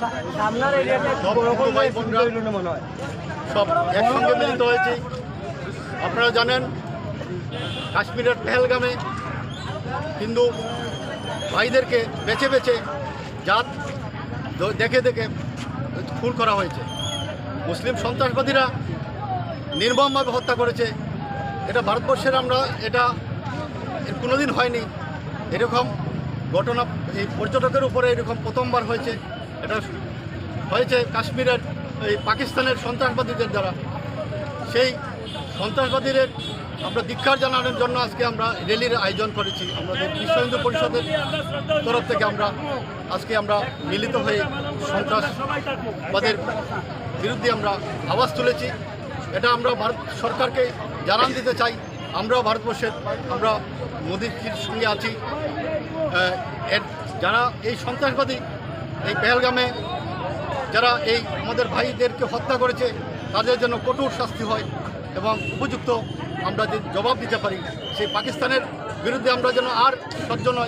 সামনের মনে হয়। সব একসঙ্গে মিলিত হয়েছি। আপনারা জানেন কাশ্মীরের পেহেলগামে হিন্দু ভাইদেরকে বেছে বেছে জাত দেখে দেখে খুন করা হয়েছে। মুসলিম সন্ত্রাসবাদীরা নির্মমভাবে হত্যা করেছে। এটা ভারতবর্ষের আমরা এটা কোনোদিন হয়নি। এরকম ঘটনা এই পর্যটকের উপরে এরকম প্রথমবার হয়েছে। এটা হয়েছে কাশ্মীরের এই পাকিস্তানের সন্ত্রাসবাদীদের দ্বারা। সেই সন্ত্রাসবাদীদের আমরা ধিক্ষার জানানোর জন্য আজকে আমরা র্যালির আয়োজন করেছি। আমাদের বিশ্ব হিন্দু পরিষদের তরফ থেকে আমরা আজকে আমরা মিলিত হয়ে সন্ত্রাসবাদের বিরুদ্ধে আমরা আওয়াজ তুলেছি। এটা আমরা ভারত সরকারকে জানান দিতে চাই। আমরাও ভারতবর্ষের, আমরা মোদীজির সঙ্গে আছি। যারা এই সন্ত্রাসবাদী এই পেহেলগামে যারা এই আমাদের ভাইদেরকে হত্যা করেছে, তাদের জন্য কঠোর শাস্তি হয় এবং উপযুক্ত আমরা যে জবাব দিতে পারি, সেই পাকিস্তানের বিরুদ্ধে আমরা যেন আর সহ্য নয়।